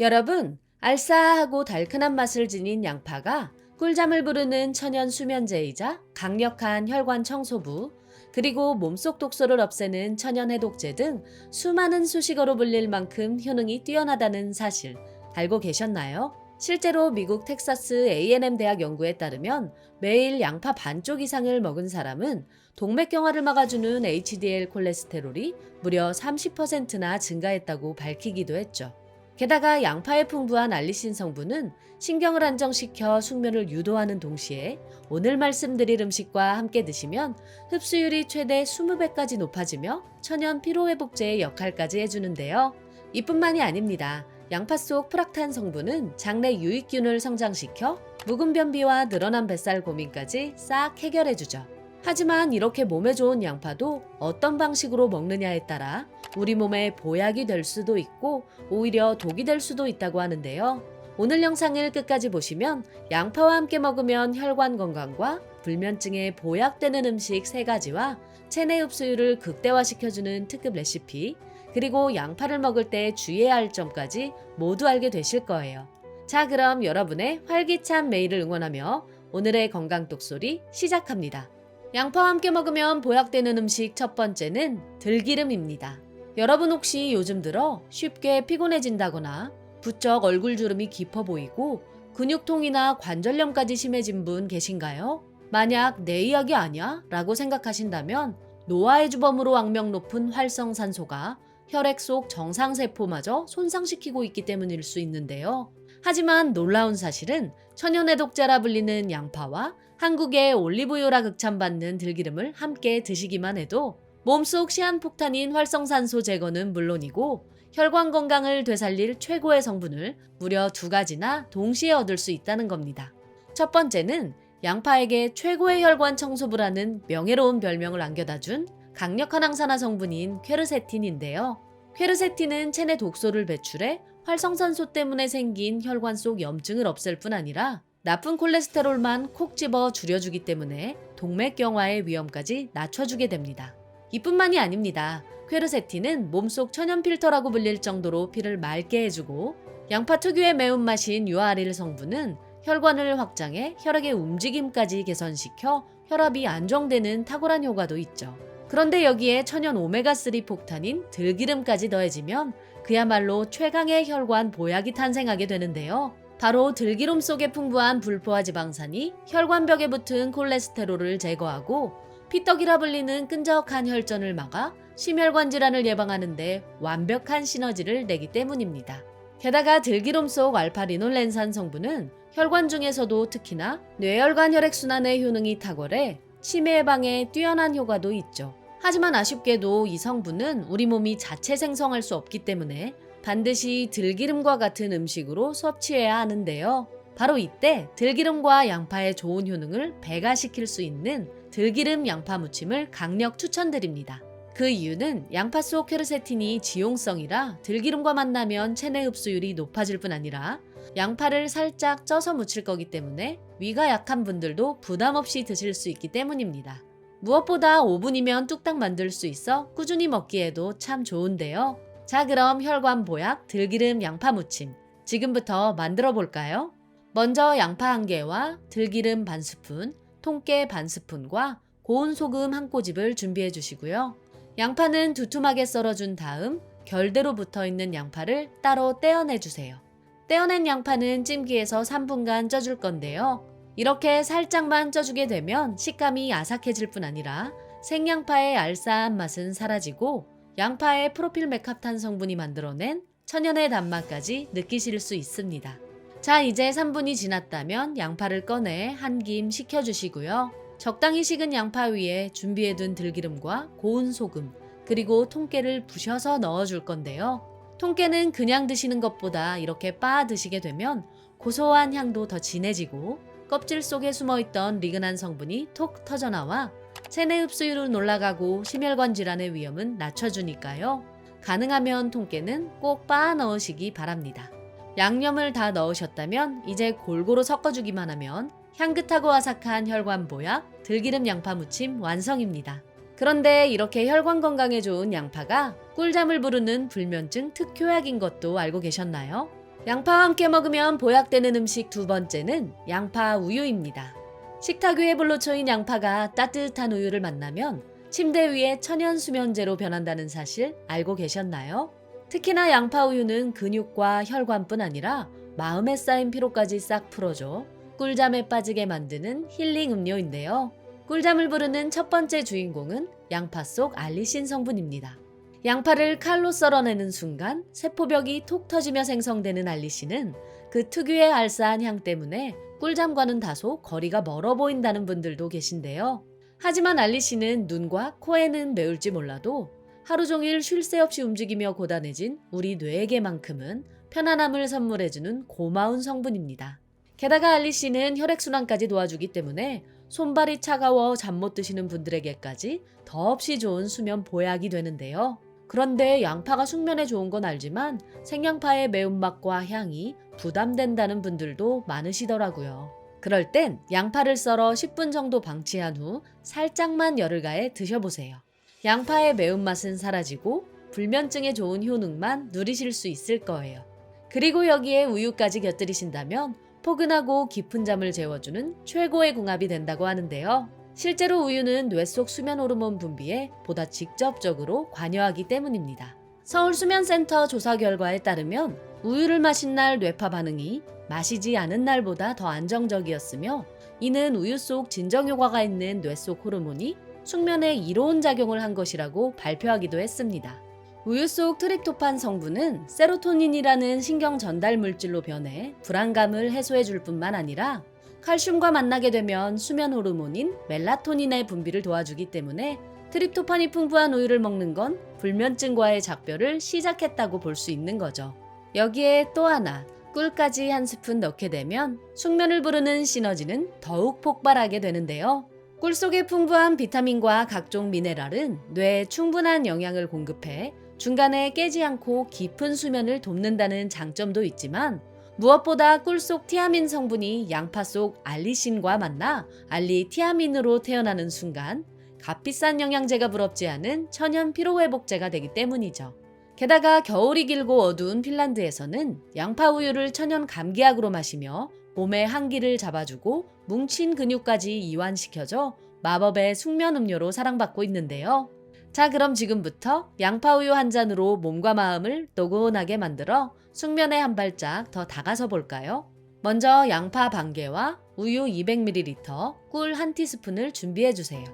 여러분, 알싸하고 달큰한 맛을 지닌 양파가 꿀잠을 부르는 천연 수면제이자 강력한 혈관 청소부, 그리고 몸속 독소를 없애는 천연 해독제 등 수많은 수식어로 불릴 만큼 효능이 뛰어나다는 사실 알고 계셨나요? 실제로 미국 텍사스 A&M 대학 연구에 따르면 매일 양파 반쪽 이상을 먹은 사람은 동맥경화를 막아주는 HDL 콜레스테롤이 무려 30%나 증가했다고 밝히기도 했죠. 게다가 양파에 풍부한 알리신 성분은 신경을 안정시켜 숙면을 유도하는 동시에 오늘 말씀드릴 음식과 함께 드시면 흡수율이 최대 20배까지 높아지며 천연 피로회복제의 역할까지 해주는데요. 이뿐만이 아닙니다. 양파 속 프락탄 성분은 장내 유익균을 성장시켜 묵은 변비와 늘어난 뱃살 고민까지 싹 해결해주죠. 하지만 이렇게 몸에 좋은 양파도 어떤 방식으로 먹느냐에 따라 우리 몸에 보약이 될 수도 있고 오히려 독이 될 수도 있다고 하는데요. 오늘 영상을 끝까지 보시면 양파와 함께 먹으면 혈관 건강과 불면증에 보약되는 음식 3가지와 체내 흡수율을 극대화시켜주는 특급 레시피, 그리고 양파를 먹을 때 주의해야 할 점까지 모두 알게 되실 거예요. 자, 그럼 여러분의 활기찬 매일을 응원하며 오늘의 건강 똑소리 시작합니다. 양파와 함께 먹으면 보약되는 음식 첫 번째는 들기름입니다. 여러분 혹시 요즘 들어 쉽게 피곤해진다거나 부쩍 얼굴 주름이 깊어 보이고 근육통이나 관절염까지 심해진 분 계신가요? 만약 내 이야기 아니야? 라고 생각하신다면 노화의 주범으로 악명 높은 활성산소가 혈액 속 정상세포마저 손상시키고 있기 때문일 수 있는데요. 하지만 놀라운 사실은 천연해독제라 불리는 양파와 한국의 올리브유라 극찬받는 들기름을 함께 드시기만 해도 몸속 시한폭탄인 활성산소 제거는 물론이고 혈관 건강을 되살릴 최고의 성분을 무려 두 가지나 동시에 얻을 수 있다는 겁니다. 첫 번째는 양파에게 최고의 혈관 청소부라는 명예로운 별명을 안겨다 준 강력한 항산화 성분인 퀘르세틴인데요. 퀘르세틴은 체내 독소를 배출해 활성산소 때문에 생긴 혈관 속 염증을 없앨 뿐 아니라 나쁜 콜레스테롤만 콕 집어 줄여주기 때문에 동맥경화의 위험까지 낮춰주게 됩니다. 이뿐만이 아닙니다. 퀘르세틴은 몸속 천연 필터라고 불릴 정도로 피를 맑게 해주고 양파 특유의 매운맛인 유아릴 성분은 혈관을 확장해 혈액의 움직임까지 개선시켜 혈압이 안정되는 탁월한 효과도 있죠. 그런데 여기에 천연 오메가3 폭탄인 들기름까지 더해지면 그야말로 최강의 혈관 보약이 탄생하게 되는데요. 바로 들기름 속에 풍부한 불포화 지방산이 혈관벽에 붙은 콜레스테롤을 제거하고 피떡이라 불리는 끈적한 혈전을 막아 심혈관 질환을 예방하는데 완벽한 시너지를 내기 때문입니다. 게다가 들기름 속 알파리놀렌산 성분은 혈관 중에서도 특히나 뇌혈관 혈액순환의 효능이 탁월해 치매 예방에 뛰어난 효과도 있죠. 하지만 아쉽게도 이 성분은 우리 몸이 자체 생성할 수 없기 때문에 반드시 들기름과 같은 음식으로 섭취해야 하는데요. 바로 이때 들기름과 양파의 좋은 효능을 배가시킬 수 있는 들기름 양파 무침을 강력 추천드립니다. 그 이유는 양파 속 퀘르세틴이 지용성이라 들기름과 만나면 체내 흡수율이 높아질 뿐 아니라 양파를 살짝 쪄서 무칠 거기 때문에 위가 약한 분들도 부담 없이 드실 수 있기 때문입니다. 무엇보다 5분이면 뚝딱 만들 수 있어 꾸준히 먹기에도 참 좋은데요. 자, 그럼 혈관 보약 들기름 양파 무침 지금부터 만들어 볼까요? 먼저 양파 한 개와 들기름 반 스푼, 통깨 반 스푼과 고운 소금 한 꼬집을 준비해 주시고요. 양파는 두툼하게 썰어준 다음 결대로 붙어 있는 양파를 따로 떼어내 주세요. 떼어낸 양파는 찜기에서 3분간 쪄줄 건데요. 이렇게 살짝만 쪄주게 되면 식감이 아삭해질 뿐 아니라 생양파의 알싸한 맛은 사라지고 양파의 프로필 메캅탄 성분이 만들어낸 천연의 단맛까지 느끼실 수 있습니다. 자, 이제 3분이 지났다면 양파를 꺼내 한 김 식혀주시고요. 적당히 식은 양파 위에 준비해둔 들기름과 고운 소금, 그리고 통깨를 부셔서 넣어줄 건데요. 통깨는 그냥 드시는 것보다 이렇게 빻아 드시게 되면 고소한 향도 더 진해지고 껍질 속에 숨어있던 리그난 성분이 톡 터져나와 체내 흡수율은 올라가고 심혈관 질환의 위험은 낮춰주니까요. 가능하면 통깨는 꼭 빻아 넣으시기 바랍니다. 양념을 다 넣으셨다면 이제 골고루 섞어주기만 하면 향긋하고 아삭한 혈관 보약 들기름 양파 무침 완성입니다. 그런데 이렇게 혈관 건강에 좋은 양파가 꿀잠을 부르는 불면증 특효약인 것도 알고 계셨나요? 양파와 함께 먹으면 보약되는 음식 두 번째는 양파 우유입니다. 식탁 위에 불로 초인 양파가 따뜻한 우유를 만나면 침대 위에 천연 수면제로 변한다는 사실 알고 계셨나요? 특히나 양파 우유는 근육과 혈관뿐 아니라 마음에 쌓인 피로까지 싹 풀어줘 꿀잠에 빠지게 만드는 힐링 음료인데요. 꿀잠을 부르는 첫 번째 주인공은 양파 속 알리신 성분입니다. 양파를 칼로 썰어내는 순간 세포벽이 톡 터지며 생성되는 알리신은 그 특유의 알싸한 향 때문에 꿀잠과는 다소 거리가 멀어 보인다는 분들도 계신데요. 하지만 알리신은 눈과 코에는 매울지 몰라도 하루 종일 쉴 새 없이 움직이며 고단해진 우리 뇌에게만큼은 편안함을 선물해주는 고마운 성분입니다. 게다가 알리신은 혈액순환까지 도와주기 때문에 손발이 차가워 잠 못 드시는 분들에게까지 더없이 좋은 수면 보약이 되는데요. 그런데 양파가 숙면에 좋은 건 알지만 생양파의 매운맛과 향이 부담된다는 분들도 많으시더라고요. 그럴 땐 양파를 썰어 10분 정도 방치한 후 살짝만 열을 가해 드셔보세요. 양파의 매운맛은 사라지고 불면증에 좋은 효능만 누리실 수 있을 거예요. 그리고 여기에 우유까지 곁들이신다면 포근하고 깊은 잠을 재워주는 최고의 궁합이 된다고 하는데요. 실제로 우유는 뇌 속 수면 호르몬 분비에 보다 직접적으로 관여하기 때문입니다. 서울수면센터 조사 결과에 따르면 우유를 마신 날 뇌파 반응이 마시지 않은 날보다 더 안정적이었으며 이는 우유 속 진정 효과가 있는 뇌 속 호르몬이 숙면에 이로운 작용을 한 것이라고 발표하기도 했습니다. 우유 속 트립토판 성분은 세로토닌이라는 신경 전달 물질로 변해 불안감을 해소해 줄 뿐만 아니라 칼슘과 만나게 되면 수면 호르몬인 멜라토닌의 분비를 도와주기 때문에 트립토판이 풍부한 우유를 먹는 건 불면증과의 작별을 시작했다고 볼 수 있는 거죠. 여기에 또 하나 꿀까지 한 스푼 넣게 되면 숙면을 부르는 시너지는 더욱 폭발하게 되는데요. 꿀 속에 풍부한 비타민과 각종 미네랄은 뇌에 충분한 영양을 공급해 중간에 깨지 않고 깊은 수면을 돕는다는 장점도 있지만 무엇보다 꿀 속 티아민 성분이 양파 속 알리신과 만나 알리티아민으로 태어나는 순간 값비싼 영양제가 부럽지 않은 천연 피로회복제가 되기 때문이죠. 게다가 겨울이 길고 어두운 핀란드에서는 양파 우유를 천연 감기약으로 마시며 몸의 한기를 잡아주고 뭉친 근육까지 이완시켜줘 마법의 숙면 음료로 사랑받고 있는데요. 자, 그럼 지금부터 양파 우유 한 잔으로 몸과 마음을 노곤하게 만들어 숙면에 한 발짝 더 다가서 볼까요? 먼저 양파 반 개와 우유 200ml, 꿀 한 티스푼을 준비해 주세요.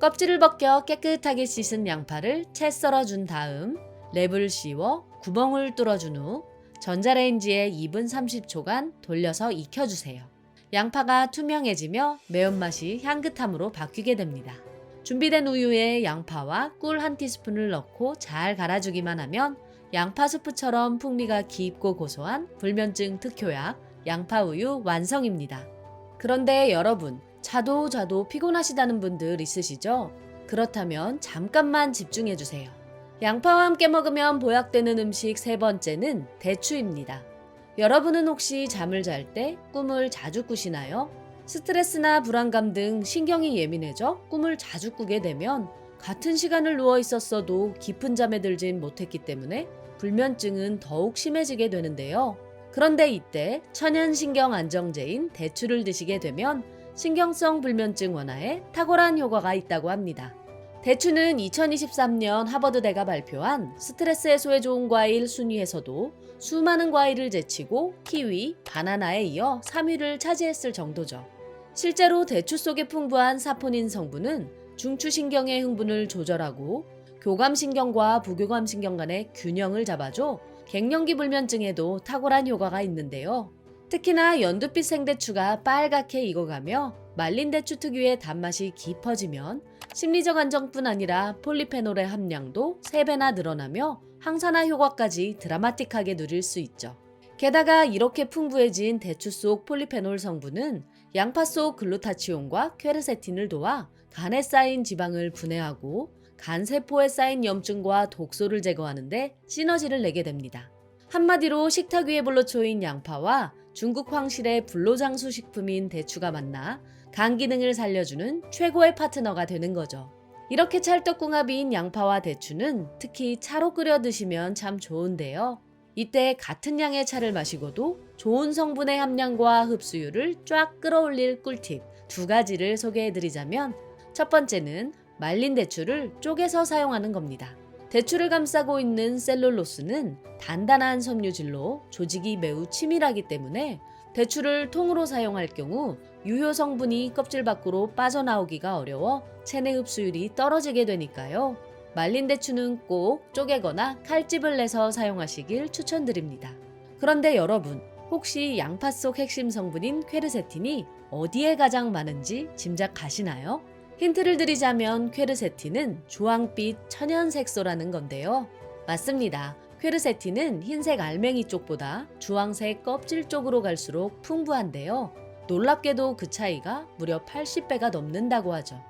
껍질을 벗겨 깨끗하게 씻은 양파를 채 썰어 준 다음 랩을 씌워 구멍을 뚫어 준 후 전자레인지에 2분 30초간 돌려서 익혀 주세요. 양파가 투명해지며 매운맛이 향긋함으로 바뀌게 됩니다. 준비된 우유에 양파와 꿀 한 티스푼을 넣고 잘 갈아주기만 하면 양파 수프처럼 풍미가 깊고 고소한 불면증 특효약 양파 우유 완성입니다. 그런데 여러분, 자도 자도 피곤하시다는 분들 있으시죠? 그렇다면 잠깐만 집중해 주세요. 양파와 함께 먹으면 보약되는 음식 세 번째는 대추입니다. 여러분은 혹시 잠을 잘 때 꿈을 자주 꾸시나요? 스트레스나 불안감 등 신경이 예민해져 꿈을 자주 꾸게 되면 같은 시간을 누워 있었어도 깊은 잠에 들진 못했기 때문에 불면증은 더욱 심해지게 되는데요. 그런데 이때 천연신경 안정제인 대추를 드시게 되면 신경성 불면증 완화에 탁월한 효과가 있다고 합니다. 대추는 2023년 하버드대가 발표한 스트레스 해소에 좋은 과일 순위에서도 수많은 과일을 제치고 키위, 바나나에 이어 3위를 차지했을 정도죠. 실제로 대추 속에 풍부한 사포닌 성분은 중추신경의 흥분을 조절하고 교감신경과 부교감신경 간의 균형을 잡아줘 갱년기 불면증에도 탁월한 효과가 있는데요. 특히나 연두빛 생대추가 빨갛게 익어가며 말린 대추 특유의 단맛이 깊어지면 심리적 안정뿐 아니라 폴리페놀의 함량도 3배나 늘어나며 항산화 효과까지 드라마틱하게 누릴 수 있죠. 게다가 이렇게 풍부해진 대추 속 폴리페놀 성분은 양파 속 글루타치온과 퀘르세틴을 도와 간에 쌓인 지방을 분해하고 간 세포에 쌓인 염증과 독소를 제거하는데 시너지를 내게 됩니다. 한마디로 식탁 위에 불로초인 양파와 중국 황실의 불로장수 식품인 대추가 만나 간 기능을 살려주는 최고의 파트너가 되는 거죠. 이렇게 찰떡궁합인 양파와 대추는 특히 차로 끓여 드시면 참 좋은데요. 이때 같은 양의 차를 마시고도 좋은 성분의 함량과 흡수율을 쫙 끌어올릴 꿀팁 두 가지를 소개해 드리자면 첫 번째는 말린 대추를 쪼개서 사용하는 겁니다. 대추를 감싸고 있는 셀룰로스는 단단한 섬유질로 조직이 매우 치밀하기 때문에 대추를 통으로 사용할 경우 유효 성분이 껍질 밖으로 빠져나오기가 어려워 체내 흡수율이 떨어지게 되니까요. 말린 대추는 꼭 쪼개거나 칼집을 내서 사용하시길 추천드립니다. 그런데 여러분, 혹시 양파 속 핵심 성분인 퀘르세틴이 어디에 가장 많은지 짐작 가시나요? 힌트를 드리자면 퀘르세틴은 주황빛 천연 색소라는 건데요. 맞습니다. 퀘르세틴은 흰색 알맹이 쪽보다 주황색 껍질 쪽으로 갈수록 풍부한데요. 놀랍게도 그 차이가 무려 80배가 넘는다고 하죠.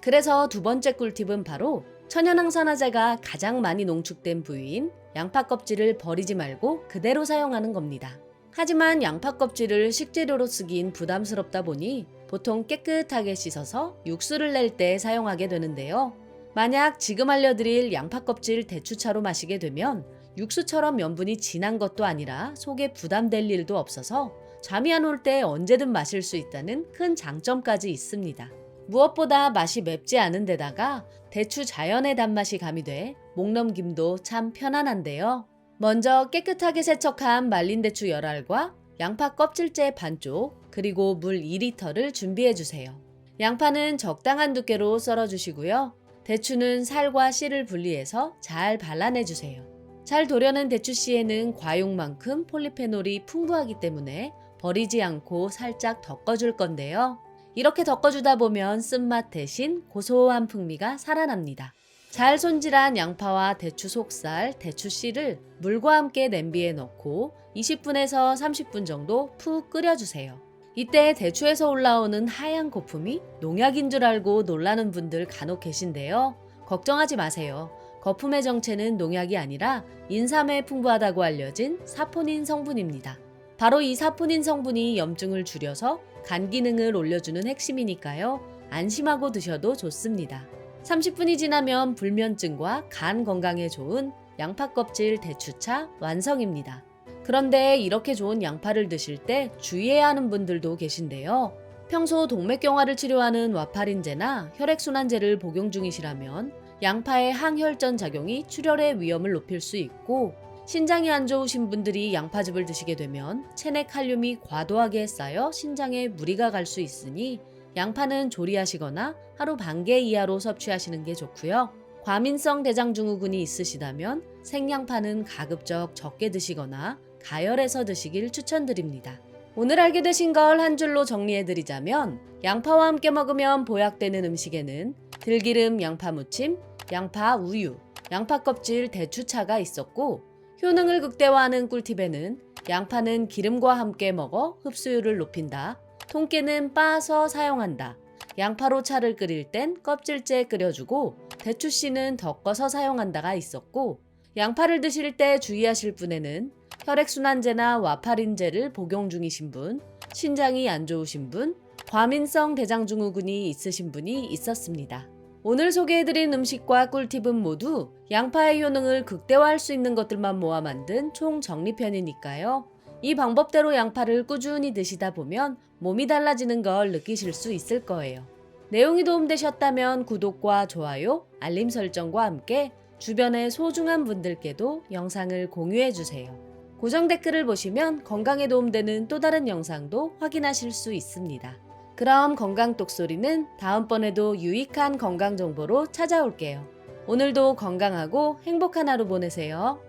그래서 두 번째 꿀팁은 바로 천연항산화제가 가장 많이 농축된 부위인 양파 껍질을 버리지 말고 그대로 사용하는 겁니다. 하지만 양파 껍질을 식재료로 쓰긴 부담스럽다 보니 보통 깨끗하게 씻어서 육수를 낼 때 사용하게 되는데요. 만약 지금 알려드릴 양파 껍질 대추차로 마시게 되면 육수처럼 면분이 진한 것도 아니라 속에 부담될 일도 없어서 잠이 안 올 때 언제든 마실 수 있다는 큰 장점까지 있습니다. 무엇보다 맛이 맵지 않은 데다가 대추 자연의 단맛이 가미돼 목넘김도 참 편안한데요. 먼저 깨끗하게 세척한 말린 대추 열알과 양파 껍질째 반쪽 그리고 물 2리터를 준비해 주세요. 양파는 적당한 두께로 썰어 주시고요. 대추는 살과 씨를 분리해서 잘 발라내 주세요. 잘 도려낸 대추 씨에는 과육만큼 폴리페놀이 풍부하기 때문에 버리지 않고 살짝 덮어줄 건데요. 이렇게 덮어주다 보면 쓴맛 대신 고소한 풍미가 살아납니다. 잘 손질한 양파와 대추 속살, 대추 씨를 물과 함께 냄비에 넣고 20분에서 30분 정도 푹 끓여주세요. 이때 대추에서 올라오는 하얀 거품이 농약인 줄 알고 놀라는 분들 간혹 계신데요. 걱정하지 마세요. 거품의 정체는 농약이 아니라 인삼에 풍부하다고 알려진 사포닌 성분입니다. 바로 이 사포닌 성분이 염증을 줄여서 간 기능을 올려주는 핵심이니까요. 안심하고 드셔도 좋습니다. 30분이 지나면 불면증과 간 건강에 좋은 양파 껍질 대추차 완성입니다. 그런데 이렇게 좋은 양파를 드실 때 주의해야 하는 분들도 계신데요. 평소 동맥경화를 치료하는 와파린제나 혈액순환제를 복용 중이시라면 양파의 항혈전 작용이 출혈의 위험을 높일 수 있고 신장이 안 좋으신 분들이 양파즙을 드시게 되면 체내 칼륨이 과도하게 쌓여 신장에 무리가 갈 수 있으니 양파는 조리하시거나 하루 반 개 이하로 섭취하시는 게 좋고요. 과민성 대장증후군이 있으시다면 생양파는 가급적 적게 드시거나 가열해서 드시길 추천드립니다. 오늘 알게 되신 걸 한 줄로 정리해드리자면 양파와 함께 먹으면 보약되는 음식에는 들기름 양파 무침, 양파 우유, 양파 껍질 대추차가 있었고 효능을 극대화하는 꿀팁에는 양파는 기름과 함께 먹어 흡수율을 높인다. 통깨는 빻아서 사용한다. 양파로 차를 끓일 땐 껍질째 끓여주고 대추씨는 덮어서 사용한다가 있었고 양파를 드실 때 주의하실 분에는 혈액순환제나 와파린제를 복용 중이신 분, 신장이 안 좋으신 분, 과민성 대장증후군이 있으신 분이 있었습니다. 오늘 소개해드린 음식과 꿀팁은 모두 양파의 효능을 극대화할 수 있는 것들만 모아 만든 총 정리편이니까요. 이 방법대로 양파를 꾸준히 드시다 보면 몸이 달라지는 걸 느끼실 수 있을 거예요. 내용이 도움되셨다면 구독과 좋아요, 알림 설정과 함께 주변의 소중한 분들께도 영상을 공유해 주세요. 고정 댓글을 보시면 건강에 도움되는 또 다른 영상도 확인하실 수 있습니다. 그럼 건강 똑소리는 다음번에도 유익한 건강 정보로 찾아올게요. 오늘도 건강하고 행복한 하루 보내세요.